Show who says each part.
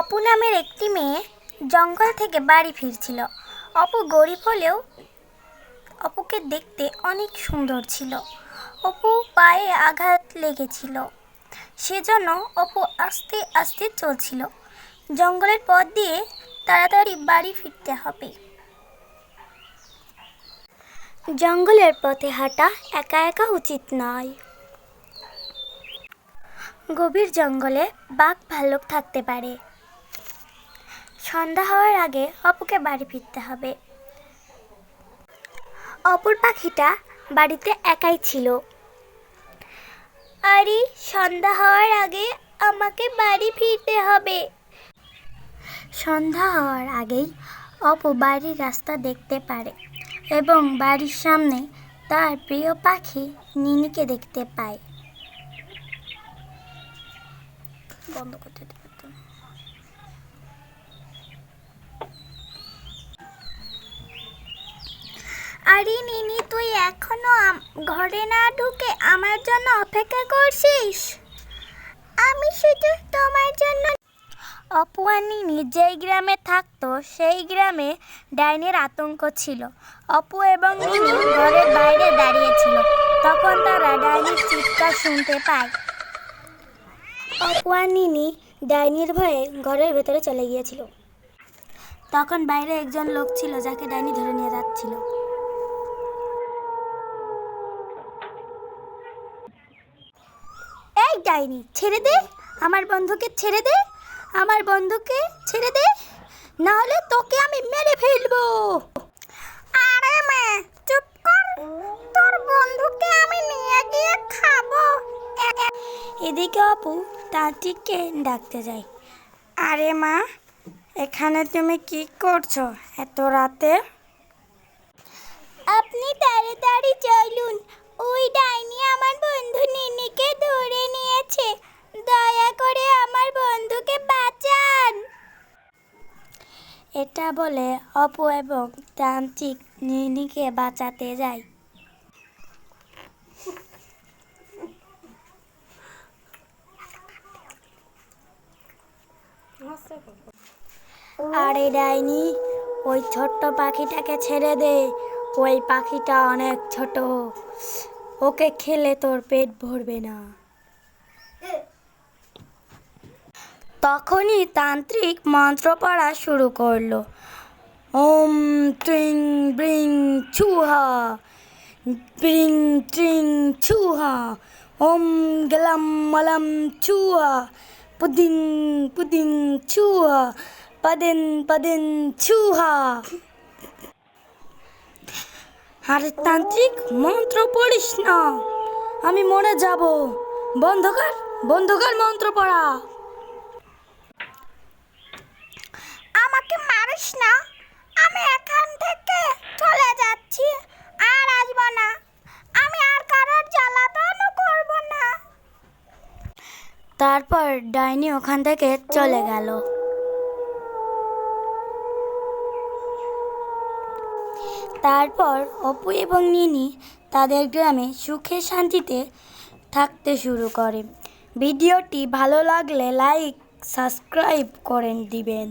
Speaker 1: অপু নামের একটি মেয়ে জঙ্গল থেকে বাড়ি ফিরছিল। অপু গরিব হলেও অপুকে দেখতে অনেক সুন্দর ছিল। অপু পায়ে আঘাত লেগেছিল। সেজন্য অপু আস্তে আস্তে চলছিল। জঙ্গলের পথ দিয়ে তাড়াতাড়ি বাড়ি ফিরতে হবে। জঙ্গলের পথে হাঁটা একা একা উচিত নয়। গভীর জঙ্গলে বাঘ ভাল্লুক থাকতে পারে। সন্ধ্যা হওয়ার আগে অপুকে বাড়ি ফিরতে হবে। অপুর পাখিটা বাড়িতে একাই ছিল। আরে, সন্ধ্যা হওয়ার আগে আমাকে বাড়ি ফিরতে হবে। সন্ধ্যা হওয়ার আগেই অপু বাড়ির রাস্তা দেখতে পারে এবং বাড়ির সামনে তার প্রিয় পাখি নিনিকে দেখতে পায়। বন্ধ করতে আরে নিনি, তুই এখনও ঘরে না ঢুকে আমার জন্য অপেক্ষা করছিস? আমি শুধু তোমার জন্য অপু আর নিনি যেই গ্রামে থাকতো, সেই গ্রামে ডাইনির আতঙ্ক ছিল। অপু এবং নিনি ঘরের বাইরে দাঁড়িয়েছিল তখন তারা ডাইনির চিৎকার শুনতে পায়। অপু নিনি ডাইনির ভয়ে ঘরের ভেতরে চলে গিয়েছিল। তখন বাইরে একজন লোক ছিল যাকে ডাইনি ধরে নিয়ে যাচ্ছিল। ডাইনি ছেড়ে দে। আমার বন্ধুকে ছেড়ে দে। আমার বন্ধুকে ছেড়ে দে। না হলে তোকে আমি মেরে ফেলব। আরে মে, চুপ কর। তোর বন্ধুকে আমি নিয়ে গিয়ে খাব। এদিকে অপু তাঁতিকে ডাকতে যাই আরে মা, এখানে তুমি কি করছ এত রাতে? আপনি তাড়াতাড়ি চলুন ওই ডাইনি আমার বন্ধু নিনিকে ধরে নিয়েছে দয়া করে আমার বন্ধুকে বাঁচান এটা বলে অপু এবং তান্ত্রিক নিনিকে বাঁচাতে যায়। আরে ডাইনি, ওই ছোট্ট পাখিটাকে ছেড়ে দে। ওই পাখিটা অনেক ছোট। ওকে খেলে তোর পেট ভরবে না। তখনই তান্ত্রিক মন্ত্র পড়া শুরু করল। ওম ট্রিং ব্রিং ছুহা, ব্রিং ট্রিং ছুহা, ওম গেলাম মলম ছুহা, পুদিং পুদিং ছুহা, পদিন পদিন ছুহা। আরে তান্ত্রিক, মন্ত্র পড়িস না। আমি মরে যাব। বন্ধ কর বন্ধ কর মন্ত্র পড়া। আমাকে মারিস না। আমি এখান থেকে চলে যাচ্ছি আর আসব না। আমি আর কারোর জ্বালাতনও করব না। তারপর ডাইনি ওখান থেকে চলে গেল। তারপর অপু এবং নিনি তাদের গ্রামে সুখে শান্তিতে থাকতে শুরু করে। ভিডিওটি ভালো লাগলে লাইক, সাবস্ক্রাইব করেন দিবেন।